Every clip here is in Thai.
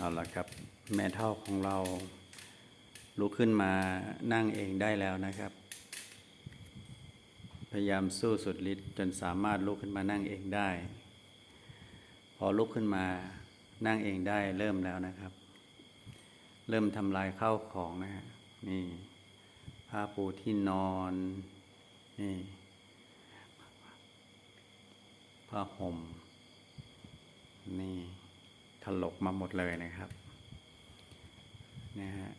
เอาละครับ แม่เท่าของเราลุกขึ้นมานั่งเองได้แล้วนะครับ พยายามสู้สุดฤทธิ์จนสามารถลุกขึ้นมานั่งเองได้ พอลุกขึ้นมานั่งเองได้เริ่มแล้วนะครับ เริ่มทำลายข้าวของนะฮะนี่ผ้าปูที่นอนนี่ผ้าห่ม ลกมาหมดเลยนะครับนะฮะ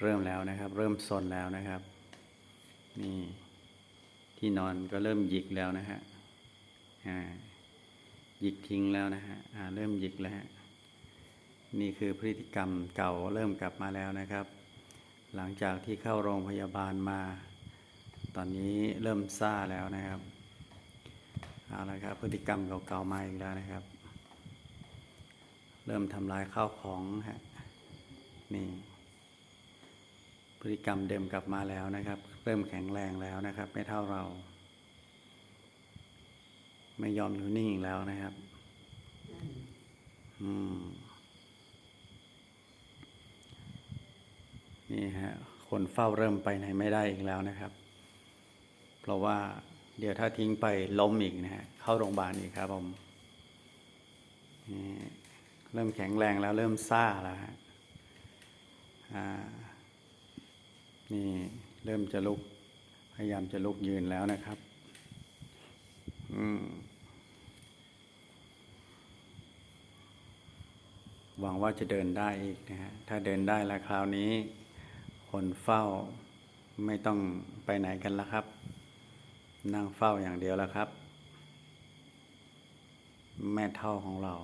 เริ่มแล้วนะครับ เริ่มซนแล้วนะครับ นี่ที่นอนก็เริ่มหยิกแล้วนะฮะอ่าหยิกทิ้งแล้วนะฮะอ่าเริ่มหยิกแล้วนี่คือพฤติกรรมเก่าเริ่มกลับมาแล้วนะครับ หลังจากที่เข้าโรงพยาบาลมา ตอนนี้เริ่มซ่าแล้วนะครับเอาละครับ พฤติกรรมเก่าๆมาอีกแล้วนะครับ เริ่มทำลายข้าวของฮะนี่พฤติกรรมเดิมกลับมาแล้วนะครับ เริ่มแข็งแรงแล้วนะครับ ไม่เท่าเรา ไม่ยอมอยู่นิ่งอีกแล้วนะครับ อืม นี่ฮะคนเฝ้าเริ่มไปไหนไม่ได้อีกแล้วนะครับ เพราะว่าเดี๋ยวถ้าทิ้งไปล้มอีกนะฮะเข้าโรงพยาบาลอีกครับผมนี่ เริ่มแข็งแรงแล้วเริ่มซ่าแล้วฮะนี่เริ่มจะลุก พยายามจะลุกยืนแล้วนะครับ อืมหวังว่าจะเดินได้อีกนะฮะ ถ้าเดินได้แล้วคราวนี้ คนเฝ้าไม่ต้องไปไหนกันแล้วครับ นั่งเฝ้าอย่างเดียวแล้วครับ แม่เท่าของเรา